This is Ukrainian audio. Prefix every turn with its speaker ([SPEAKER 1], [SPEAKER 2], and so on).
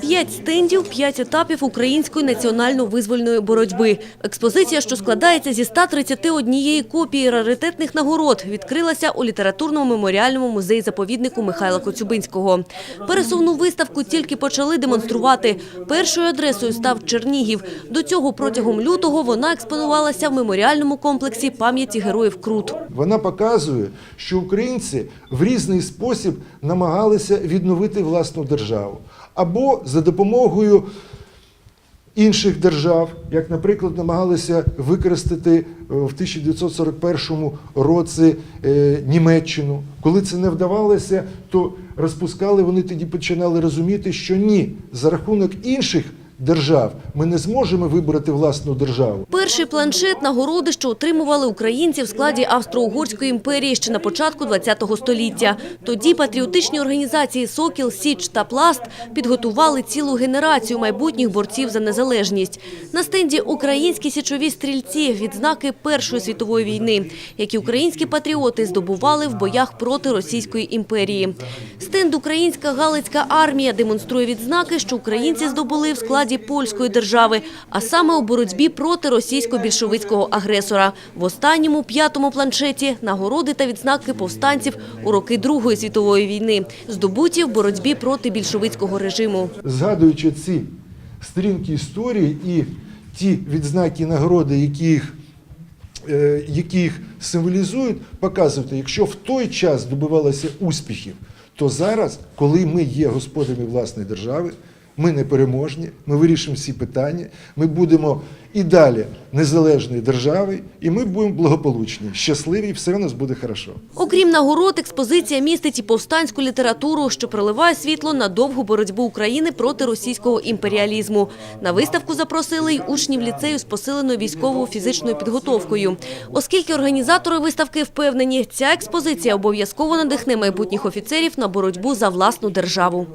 [SPEAKER 1] П'ять стендів, п'ять етапів української національно-визвольної боротьби. Експозиція, що складається зі 131 копії раритетних нагород, відкрилася у літературному меморіальному музеї-заповіднику Михайла Коцюбинського. Пересувну виставку тільки почали демонструвати. Першою адресою став Чернігів. До цього протягом лютого вона експонувалася в меморіальному комплексі пам'яті героїв Крут.
[SPEAKER 2] Вона показує, що українці в різний спосіб намагалися відновити власну державу або за допомогою інших держав, як, наприклад, намагалися використати е, в 1941 році е, Німеччину. Коли це не вдавалося, то розпускали вони тоді починали розуміти, що ні, за рахунок інших держав ми не зможемо вибрати власну державу.
[SPEAKER 1] Перший планшет нагороди, що отримували українці в складі Австро-Угорської імперії ще на початку ХХ століття. Тоді патріотичні організації «Сокіл», «Січ» та «Пласт» підготували цілу генерацію майбутніх борців за незалежність. На стенді українські січові стрільці – відзнаки Першої світової війни, які українські патріоти здобували в боях проти Російської імперії. Стенд «Українська Галицька армія» демонструє відзнаки, що українці здобули в складі польської держави, а саме у боротьбі проти російсько-більшовицького агресора. В останньому п'ятому планшеті нагороди та відзнаки повстанців у роки Другої світової війни, здобуті в боротьбі проти більшовицького режиму.
[SPEAKER 2] згадуючи ці сторінки історії і ті відзнаки нагороди, які їх, е, які їх символізують, показувати, якщо в той час добивалося успіхів, то зараз, коли ми є господарями власної держави, ми непереможні, ми вирішимо всі питання, ми будемо і далі незалежною державою, і ми будемо благополучні, щасливі, і все у нас буде хорошо.
[SPEAKER 1] Окрім нагород, експозиція містить і повстанську літературу, що проливає світло на довгу боротьбу України проти російського імперіалізму. На виставку запросили й учнів ліцею з посиленою військовою фізичною підготовкою. Оскільки організатори виставки впевнені, ця експозиція обов'язково надихне майбутніх офіцерів на боротьбу за власну державу.